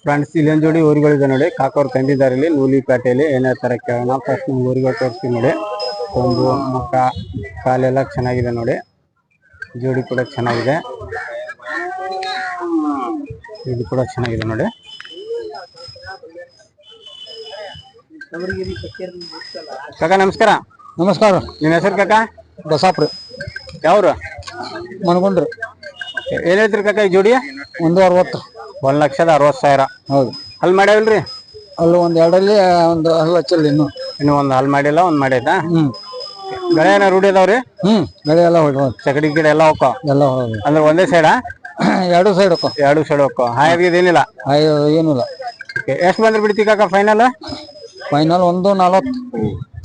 ಫ್ರೆಂಡ್ಸ್ ಇಲ್ಲೊಂದ್ ಜೋಡಿ ಊರುಗಳಿದೆ ನೋಡಿ. ಕಾಕೋರ್ ತಂದಿದ್ದಾರೆ ಇಲ್ಲಿ ನೂಲಿ ಪೇಟೆಯಲ್ಲಿ ಏನೇ ತರ ಕೇಳೋಣ? ಫಸ್ಟ್ ನಿಮ್ಗೆ ಊರುಗಳು ತೋರಿಸ್ತೀವಿ ನೋಡಿ. ಒಂದು ಮುಖ ಕಾಲೆಲ್ಲ ಚೆನ್ನಾಗಿದೆ ನೋಡಿ. ಜೋಡಿ ಕೂಡ ಚೆನ್ನಾಗಿದೆ. ಇದು ಕೂಡ ಚೆನ್ನಾಗಿದೆ ನೋಡಿ. ಕಾಕ ನಮಸ್ಕಾರ. ನಮಸ್ಕಾರ. ನಿನ್ನ ಹೆಸರು ಕಾಕಾ? ದಸಾಪುರ ಯಾವ್ರು? ಮನ್ಕೊಂಡ್ರು ಏನ್ ಹೇಳ್ತೀರಿ ಕಾಕ ಈ ಜೋಡಿ? ಒಂದು ಅರವತ್ತು. ಒಂದ್ ಲಕ್ಷದ ಅರವತ್ ಸಾವಿರ. ಹೌದು. ಅಲ್ಲಿ ಮಾಡ್ಯಾವಲ್ರಿ? ಅಲ್ಲಿ ಒಂದ್ ಎರಡಲ್ಲಿ ಒಂದು ಹಲ್ಲು ಹಚ್ಚಲ್ಲ ಇನ್ನು. ಇನ್ನು ಒಂದ್ ಹಾಲ್ ಮಾಡಿಲ್ಲ ಒಂದ್ ಮಾಡಿದ ಹ್ಮ್. ಗಳೆ ಏನ ರೂಢಿ ಅದಾವ್ರಿ? ಹ್ಮ್ ಬೆಳೆ ಎಲ್ಲ ಹೋಗಿ ಚಕಡಿ ಗಿಡ ಎಲ್ಲ ಹೋಕ್ಕೋ ಎಲ್ಲ ಹೋಗಿ ಅಂದ್ರೆ ಒಂದೇ ಸೈಡಾ ಎರಡು ಸೈಡ್ ಅಕ್ಕ ಎರಡು ಸೈಡ್ ಹೋಕ್ಕೋ ಹಾಯಾಗಿದೇನಿಲ್ಲ ಏನಿಲ್ಲ? ಅಯ್ಯೋ ಏನಿಲ್ಲ. ಎಷ್ಟ್ ಬಂದ್ರೆ ಬಿಡ್ತಿ ಕಾಕ ಫೈನಲ್ ಫೈನಲ್ ಒಂದು ನಲ್ವತ್ತು.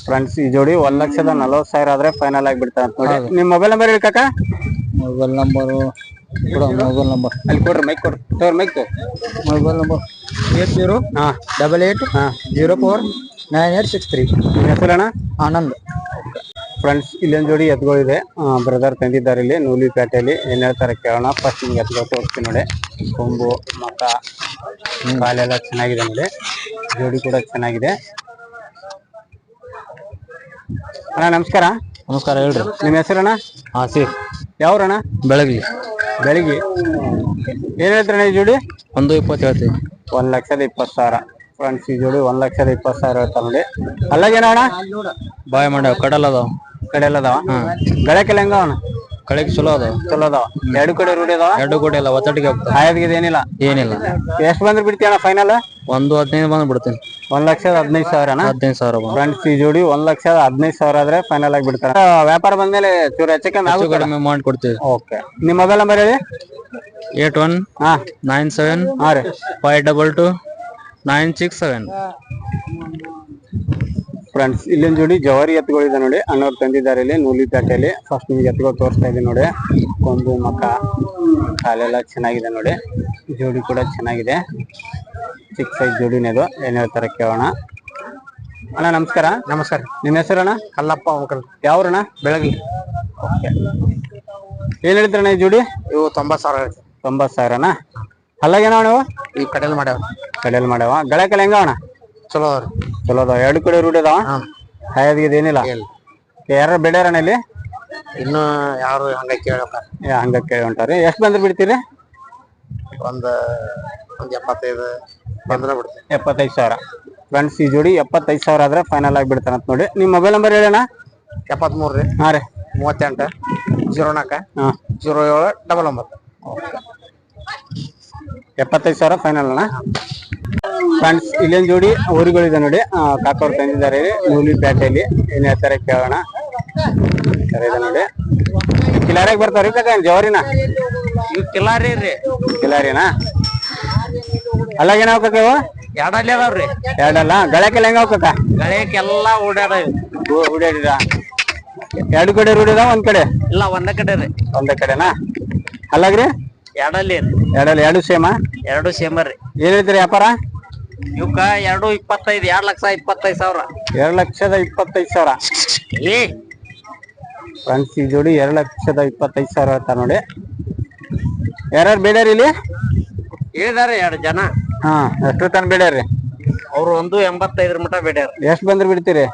ಫ್ರೆಂಡ್ಸ್ ಈ ಜೋಡಿ ಒಂದ್ ಲಕ್ಷದ ನಲವತ್ ಸಾವಿರ ಆದ್ರೆ ಫೈನಲ್ ಆಗಿ ಬಿಡ್ತಾರೆ ನೋಡಿ. ನಿಮ್ ಮೊಬೈಲ್ ನಂಬರ್ ಹೇಳಿ ಕಾಕ? ಮೊಬೈಲ್ ನಂಬರು ಕೊಡ ಮೊಬೈಲ್ ನಂಬರ್ ಅಲ್ಲಿ ಕೊಡ್ರಿ ಮೈಕ್ ಕೊಡ್ರಿ. ತೋರ್ ಮೈಕ್ ತೋ ಮೊಬೈಲ್ ನಂಬರ್ ಏಟ್ ಜೀರೋ ಹಾ. ಡಬಲ್ ಏಟ್ ಹಾ. Zero four nine eight six three ನಿಮ್ ಹೆಸರಣ್ಣ ಆನಂದ್. ಫ್ರೆಂಡ್ಸ್ ಇಲ್ಲೊಂದು ಜೋಡಿ ಎತ್ಗಳಿದೆ. ಬ್ರದರ್ ತಂದಿದ್ದಾರೆ ಇಲ್ಲಿ ನೂಲಿ ಪೇಟೆಯಲ್ಲಿ ಏನ್ ಹೇಳ್ತಾರೆ ಕೇಳೋಣ. ಫಸ್ಟ್ ನಿಮ್ಗೆ ಎತ್ಗಳು ತೋರಿಸ್ತೀನಿ ನೋಡಿ. ಕೊಂಬು ಮಕ ಕಾಲೆಲ್ಲ ಚೆನ್ನಾಗಿದೆ ನೋಡಿ. ಜೋಡಿ ಕೂಡ ಚೆನ್ನಾಗಿದೆ. ಅಣ್ಣ ನಮಸ್ಕಾರ. ನಮಸ್ಕಾರ ಹೇಳ್ರಿ. ನಿಮ್ಮ ಹೆಸರಣ್ಣ ಹಾ ಸಿ ಯಾವ್ರಣ್ಣ? ಬೆಳಗ್ಲಿ. ಬೆಳಿಗ್ಗೆ. ಏನ್ ಹೇಳ್ತಾರೆ ಈ ಜೋಡಿ? ಒಂದು ಇಪ್ಪತ್ತು ಹೇಳ್ತೀವಿ. ಒಂದ್ ಲಕ್ಷದ ಇಪ್ಪತ್ತು ಸಾವಿರ. ಫ್ರೆಂಡ್ಸ್ ಈ ಜೋಡಿ ಒಂದ್ ಲಕ್ಷದ ಇಪ್ಪತ್ತು ಸಾವಿರ ಹೇಳ್ತಾರೆ ನೋಡಿ. ಅಲ್ಲಾಗೇನ ಅಣ್ಣ? ಬಾಯ್ ಮಾಡ್ಯಾವ ಕಡಲ್ ಅದಾವ. ಕಡೆಲ್ಲ ಅದಾವ? ಗಳಕ್ಕೆಲ್ಲ ಹೆಂಗ ಅವನ ಕಳೆಗೆ ಚಲೋ ಅದಾವ. ಚಲೋ ಅದಾವ. ಎರಡು ಕಡೆ ರೂಢಿ ಅದಾವ ಎರಡು ಕೋಟಿ ಅಲ್ಲ ಒತ್ತಡಿಗೆ ಹೋಗ್ತಾವ. ಆಯದ್ಗಿದ್ ಏನಿಲ್ಲ ಏನಿಲ್ಲ. ಎಷ್ಟು ಬಂದ್ರೆ ಬಿಡ್ತೀಯ ಫೈನಲ್ ಒಂದು ಹದಿನೈದು ಬಂದ್ ಬಿಡ್ತೀನಿ ಒಂದ್ ಲಕ್ಷದ ಹದಿನೈದು ಸಾವಿರನ? ಹದಿನೈದು ಸಾವಿರ ಬಂದು ಫ್ರೆಂಡ್ಸ್ ಈ ಜೋಡಿ ಒಂದ್ ಲಕ್ಷದ ಹದಿನೈದು ಸಾವಿರ ಆದ್ರೆ ಫೈನಲ್ ಆಗಿ ಬಿಡ್ತಾರೆ. ವ್ಯಾಪಾರ ಬಂದ್ಮೇಲೆ ಚೂರು ಹೆಚ್ಚಕ್ಕೆ ನಾವು ಆಗುತ್ತೆ ಕಡಿಮೆ ಮಾಡಿ ಕೊಡ್ತೀವಿ. ಓಕೆ ನಿಮ್ಮ ಮೊಬೈಲ್ ನಂಬರ್ ಹೇಳಿ? ಏಟ್ ಒನ್ ಹಾ. ನೈನ್ ಸೆವೆನ್ ಹಾ ರೀ. Five double two nine six seven friends ಇಲ್ಲಿನ ಜೋಡಿ ಜವಾರಿ ಎತ್ತುಗಳಿದೆ ನೋಡಿ. ಅಣ್ಣವ್ರು ತಂದಿದ್ದಾರೆ ಇಲ್ಲಿ ನೂಲಿ ಪೇಟೆಯಲ್ಲಿ ಫಸ್ಟ್ ನಿಮ್ಗೆ ಎತ್ತುಗಳು ತೋರಿಸ್ತಾ ಇದ್ದೀನಿ ನೋಡಿ. ಕೊಂಬು ಮಕ ಕಾಲೆಲ್ಲ ಚೆನ್ನಾಗಿದೆ ನೋಡಿ. ಜೋಡಿ ಕೂಡ ಚೆನ್ನಾಗಿದೆ. ಚಿಕ್ಕ ಸೈಜ್ ಜೋಡಿನೇ ಇದು ಏನ್ ಹೇಳ್ತಾರೆ ಕೇಳೋಣ. ಅಣ್ಣ ನಮಸ್ಕಾರ. ನಮಸ್ಕಾರ. ನಿಮ್ಮ ಹೆಸರಣ್ಣ ಕಲ್ಲಪ್ಪ ಅವಕಲ್ ಯಾವ್ರಣ ಬೆಳಗ್ಲಿ. ಏನ್ ಹೇಳ್ತಾರಣ್ಣ ಈ ಜೋಡಿ? ಇವು ತೊಂಬತ್ ಸಾವಿರ ತೊಂಬತ್ ಸಾವಿರನ ಅಲ್ಲಾಗೇನ ಅಣ್ಣ. ಇವು? ಈ ಕಡೆಯಲ್ಲಿ ಮಾಡ್ಯಾವ. ಕಡೆಯಲ್ಲಿ ಮಾಡ್ಯಾವ. ಗಳಕಲ್ ಅಣ್ಣ? ಚಲೋ ಅವ್ರಿ ಚಲೋ ಅದಾವ. ಎರಡು ಕಡೆ ರೂಢಿ ಅದಾವ? ಹಾ ಏನಿಲ್ಲ? ಯಾರ ಬೆಳೆಯರಣ್ಣ ಇಲ್ಲಿ? ಇನ್ನು ಯಾರು ಹಂಗ ಕೇಳಕ ಏ, ಹಂಗ ಕೇಳಿ ಹೊಂಟಾರಿ ಎಷ್ಟು ಬಂದ್ರೆ ಬಿಡ್ತೀರಿ? ಒಂದ್ ಒಂದ್ ಎಪ್ಪತ್ತೈದು. ಬಂದ್ರ ಬಿಡ್ತೀನಿ. ಎಪ್ಪತ್ತೈದು ಸಾವಿರ. ಫ್ರೆಂಡ್ಸ್ ಈ ಜೋಡಿ ಎಪ್ಪತ್ತೈದು ಸಾವಿರ ಆದ್ರೆ ಫೈನಲ್ ಆಗಿ ಬಿಡ್ತಾನಂತ ನೋಡಿ. ನಿಮ್ಮ ಮೊಬೈಲ್ ನಂಬರ್ ಹೇಳಣ್ಣ? ಎಪ್ಪತ್ಮೂರು ರೀ. ಹಾಂ ರೀ. ಮೂವತ್ತೆಂಟು ಜೀರೋ ನಾಲ್ಕು ಹಾ. ಜೀರೋ ಏಳು ಡಬಲ್ ಒಂಬತ್ತು. ಎಪ್ಪತ್ತೈದು ಸಾವಿರ ಫೈನಲ್ ಅಣ್ಣ. ಫ್ರೆಂಡ್ಸ್ ಇಲ್ಲೊಂದು ಜೋಡಿ ಊರುಗಳಿದೆ ನೋಡಿ. ಆ, ಕಾಕವ್ರು ತಂದಿದ್ದಾರೆ ನೂಲಿ ಪೇಟೆಯಲ್ಲಿ ಏನು ಹೇಳ್ತಾರೆ ಕೇಳೋಣ. ನೋಡಿ. ಕಿಲಾರಿಗೆ ಬರ್ತಾವ್ರಿ ಕಾಕ ಜವರಿನ? ಕಿಲಾರಿ ರೀ. ಕಿಲಾರಿನಾ? ಅಲ್ಲಾಗೇನಾವ್ ಕಾಕ ಇವು ಎರಡಲ್ಲಿ ಅದಾವ್ರಿ ಎರಡಲ್ಲ? ಗಳಕ್ಕೆಲ್ಲ ಹೆಂಗ ಹಾಕಕ ಗಳಕ್ಕೆಲ್ಲ ಓಡಾಡ ಹುಡಿಯಾಡಿದ ಎರಡು ಕಡೆ ರೂಢಿದ ಒಂದ್ ಕಡೆ? ಇಲ್ಲ ಒಂದ ಕಡೆ ರೀ. ಒಂದೇ ಕಡೆನಾ? ಅಲ್ಲಾಗ್ರಿ ಎರಡಲ್ಲಿ ಎರಡಲ್ಲಿ ಎರಡು ಸೇಮ ಎರಡು ಸೇಮ ರೀ. ಏನ್ ಹೇಳ್ತೀರಿ ವ್ಯಾಪಾರ? ಇವಕ್ಕ ಎರಡು ಇಪ್ಪತ್ತೈದು ಎರಡು ಲಕ್ಷ ಇಪ್ಪತ್ತೈದು ಸಾವಿರ. ಎರಡು ಲಕ್ಷದ ಇಪ್ಪತ್ತೈದು ಸಾವಿರ. ಏ! ಫ್ರೆಂಡ್ಸ್ ಈ ಜೋಡಿ ಎರಡು ಲಕ್ಷದ ಇಪ್ಪತ್ತೈದು ಸಾವಿರ ಹೇಳ್ತಾರ ನೋಡಿ. ಯಾರ್ಯಾರು ಬೇಡ್ಯಾರಿ ಇಲ್ಲಿ? ಹೇಳಿದಾರೆ ಎರಡು ಜನ. ಹಾ ಎಷ್ಟು ತನ ಬೇಡ್ಯಾರಿ ಅವ್ರು ಒಂದು ಎಂಬತ್ತೈದರ ಮಟ ಬೇಡ್ಯಾರ ಎಷ್ಟು ಬಂದ್ರೆ ಬಿಡ್ತೀರಿ?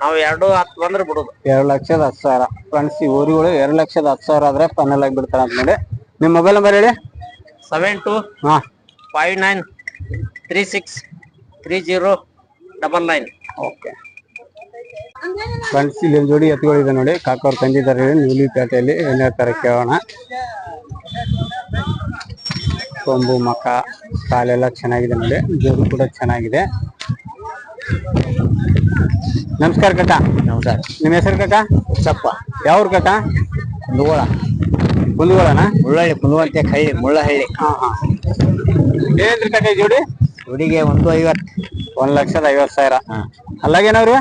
ನಾವು ಎರಡು ಹತ್ತು ಬಂದ್ರೆ ಬಿಡುದು. ಎರಡ್ ಲಕ್ಷದ ಹತ್ತು ಸಾವಿರ. ಫ್ರೆಂಡ್ಸ್ ಈ ಊರುಗಳು ಎರಡ್ ಲಕ್ಷದ ಹತ್ತು ಸಾವಿರ ಆದ್ರೆ ಫೈನಲ್ ಆಗಿ ಬಿಡ್ತಾರ ಅಂತ ನೋಡಿ ನಿಮ್ ಮೊಬೈಲ್ ನಂಬರ್ ಹೇಳಿ. ಸೆವೆನ್ ಟು ಹಾ. Five nine three six three zero double nine okay friends ಇಲ್ಲಿ ಒಂದ್ ಜೋಡಿ ಎತ್ತುಗಳಿದೆ ನೋಡಿ. ಕಾಕೋರ್ ತಂದಿದ್ದಾರೆ ನೂಲಿ ಪೇಟೆಯಲ್ಲಿ ಏನ್ ಹೇಳ್ತಾರೆ ಕೇಳೋಣ. ಕೊಂಬು ಮಕ ಕಾಲೆಲ್ಲ ಚೆನ್ನಾಗಿದೆ ನೋಡಿ. ದೇವರು ಕೂಡ ಚೆನ್ನಾಗಿದೆ. ನಮಸ್ಕಾರ ಕಟ ನಮಸ್ಕಾರ. ನಿಮ್ಮ ಹೆಸರು ಕಾಕ? ಚಪ್ಪ ಯಾವ್ರ ಕಾಕ? ಕುಂದಗೋಳ ಕುಂದಗೋಳನ ಮುಳ್ಳಹಳ್ಳಿ ಕುಂದುವಂತೆ ಕೈ ಮುಳ್ಳಹಳ್ಳಿ. ಹಾ ಹಾ. ಏನ್ರಿ ಕಟ್ಟ ಜೋಡಿ? ಜೋಡಿಗೆ ಒಂದು ಐವತ್ತು. ಒಂದ್ ಲಕ್ಷದ ಐವತ್ತು ಸಾವಿರ. ಅಲ್ಲಾಗೇನವ್ರಿ?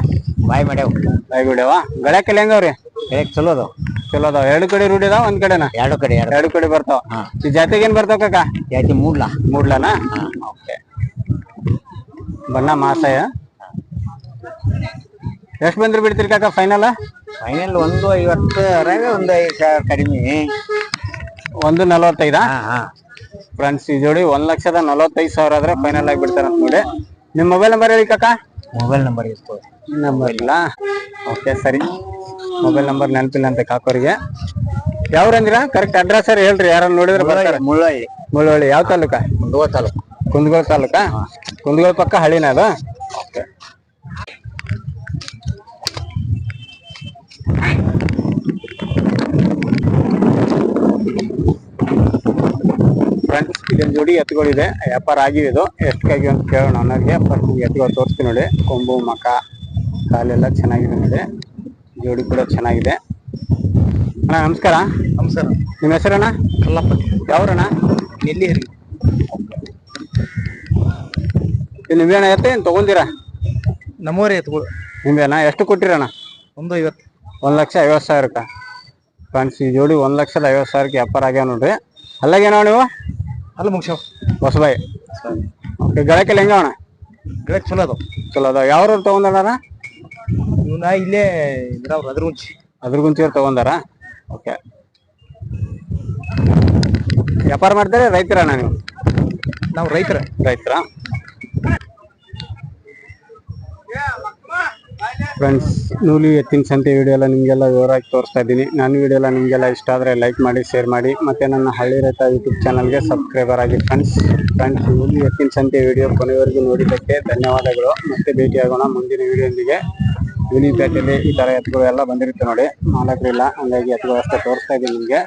ಬಾಯ್ ಮಾಡ್ಯಾವ ಬಾಯ್ಗುಡ್ಯವ ಗಳಕ್ಕೆಲ್ಲ ಹೆಂಗವ್ರಿ? ಹೇಳಕ್ ಚಲೋ ಅದಾವ. ಚಲೋ ಅದಾವ. ಎರಡು ಕಡೆ ರೂಢಿ ಅದಾವ ಒಂದ್ ಕಡೆನಾ? ಎರಡು ಕಡೆ ಎರಡು ಎರಡು ಕಡೆ ಬರ್ತಾವ. ಹಾ. ಈ ಜಾತಿಗೆ ಏನ್ ಬರ್ತಾವ ಕಾಕ? ಜಾತಿ ಮೂಡ್ಲ. ಮೂಡ್ಲಾನಾ? ಓಕೆ. ಬಣ್ಣ ಮಾಸಾಯ. ಎಷ್ಟ್ ಬಂದ್ರೆ ಬಿಡ್ತೀರಿ ಕಾಕ ಫೈನಲ್ ಫೈನಲ್ ಒಂದು ಐವತ್ತರಾಗ ಒಂದು ಐದು ಸಾವಿರ ಕಡಿಮೆ. ಒಂದು ನಲವತ್ತೈದಾ? ಹಾ ಹಾ. ಫ್ರೆಂಡ್ಸ್ ಈ ಜೋಡಿ ಒಂದ್ ಲಕ್ಷದ ನಲವತ್ತೈದು ಸಾವಿರ ಆದ್ರೆ ಫೈನಲ್ ಆಗಿ ಬಿಡ್ತಾರಂತ ನೋಡಿ. ನಿಮ್ ಮೊಬೈಲ್ ನಂಬರ್ ಹೇಳಿ ಕಾಕ? ಮೊಬೈಲ್ ನಂಬರ್ ಇಸ್ಕೊ ನಂಬರ್ ಇಲ್ಲ ಓಕೆ ಸರಿ. ಮೊಬೈಲ್ ನಂಬರ್ ನೆನಪಿಲ್ಲ ಅಂತ ಕಾಕೋರಿಗೆ. ಯಾವ್ರಂದಿರಾ? ಕರೆಕ್ಟ್ ಅಡ್ರೆಸ್ ಸರ್ ಹೇಳ್ರಿ ಯಾರು ನೋಡಿದ್ರೆ ಬರ್ತಾರೆ. ಮುಳ್ಳೊಳ್ಳಿ ಯಾವ ತಾಲೂಕ? ಕುಂದಗೋಳ ತಾಲೂಕು. ಕುಂದಗೋಳ ತಾಲೂಕಾ? ಕುಂದಗೋಳ ಪಕ್ಕ ಹಳ್ಳಿನ ಅದು? ಓಕೆ. ಫ್ರೆಂಡ್ಸ್ ಇದೊಂದು ಜೋಡಿ ಎತ್ತುಗಳಿದೆ. ವ್ಯಾಪಾರ ಆಗಿದೆ ಇದು. ಎಷ್ಟಾಗಿ ಅಂತ ಕೇಳೋಣ ಅನ್ನೋರಿಗೆ. ಫಸ್ಟ್ ಎತ್ತುಗಳು ತೋರಿಸ್ತೀನಿ ನೋಡಿ. ಕೊಂಬು ಮಕ ಕಾಲೆಲ್ಲ ಚೆನ್ನಾಗಿದೆ ನೋಡಿ. ಜೋಡಿ ಕೂಡ ಚೆನ್ನಾಗಿದೆ. ಅಣ್ಣ ನಮಸ್ಕಾರ. ನಮಸ್ಕಾರ. ನಿಮ್ಮ ಹೆಸರಣ್ಣ? ಕಲ್ಲಪ್ಪ. ಯಾವ್ರಣ್ಣ? ಎಲ್ಲಿ ನಿಮ್ವೇನ ಎತ್ತ ಏನು ತಗೊಂದಿರಾ ನಮ್ಮೂರಿ ಎತ್ಗಳು ಅಣ್ಣ ಎಷ್ಟು ಕೊಟ್ಟಿರಣ್ಣ? ಒಂದು ಐವತ್ತು. ಒಂದು ಲಕ್ಷ ಐವತ್ತು ಸಾವಿರಕ್ಕ. ಫ್ರೆಂಡ್ಸ್ ಈ ಜೋಡಿ ಒಂದು ಲಕ್ಷದ ಐವತ್ತು ಸಾವಿರಕ್ಕೆ ವ್ಯಾಪಾರ ಆಗ್ಯಾವ ನೋಡ್ರಿ. ಅಲ್ಲಾಗೇನವ ನೀವು? ಅಲ್ಲಿ ಮುಗಿಸವ್ ಹೊಸಬಾಯಿ. ಓಕೆ ಗಳಕ್ಕೆಲ್ಲ ಹೆಂಗವಣ ಗಿಡಕ್ ಚಲೋ ಅದಾವ. ಚಲೋ ಅದಾವ. ಯಾವ್ರವ್ರು ತಗೊಂಡಾರ ಇವನ್ನ ಇಲ್ಲೇ ಇದ್ರವ್ರು ಅದ್ರ ಮುಂಚೆ ಅದ್ರ ಗುಂತಿಯವ್ರು ತಗೊಂಡಾರ? ಓಕೆ. ವ್ಯಾಪಾರ ಮಾಡ್ತಾರೆ ರೈತರಣ್ಣ ನೀವು? ನಾವು ರೈತರ. ರೈತರ. ಫ್ರೆಂಡ್ಸ್ ನೂಲಿ ಎತ್ತಿನ ಸಂತೆ ವಿಡಿಯೋ ಎಲ್ಲ ನಿಮಗೆಲ್ಲ ವಿವರವಾಗಿ ತೋರಿಸ್ತಾ ಇದ್ದೀನಿ. ನನ್ನ ವಿಡಿಯೋ ಎಲ್ಲ ನಿಮಗೆಲ್ಲ ಇಷ್ಟ ಆದರೆ ಲೈಕ್ ಮಾಡಿ ಶೇರ್ ಮಾಡಿ ಮತ್ತು ನನ್ನ ಹಳ್ಳಿ ರೈತ ಯೂಟ್ಯೂಬ್ ಚಾನಲ್ಗೆ ಸಬ್ಸ್ಕ್ರೈಬರ್ ಆಗಿ ಫ್ರೆಂಡ್ಸ್ ಫ್ರೆಂಡ್ಸ್ ನೂಲಿ ಎತ್ತಿನ ಸಂತೆ ವಿಡಿಯೋ ಕೊನೆವರೆಗೂ ನೋಡಿದ್ದಕ್ಕೆ ಧನ್ಯವಾದಗಳು. ಮತ್ತೆ ಭೇಟಿಯಾಗೋಣ ಮುಂದಿನ ವಿಡಿಯೋದೊಂದಿಗೆ ಯೂನಿಕ್ ಬ್ಯಾಟಲ್ಲಿ ಈ ತರ ಎತ್ತುಗಳು ಎಲ್ಲ ಬಂದಿರುತ್ತೆ ನೋಡಿ. ನಾಲ್ಕರಿಲ್ಲ ಹಂಗಾಗಿ ಎತ್ತುಗಳು ಅಷ್ಟೇ ತೋರಿಸ್ತಾ ಇದ್ದೀನಿ ನಿಮಗೆ.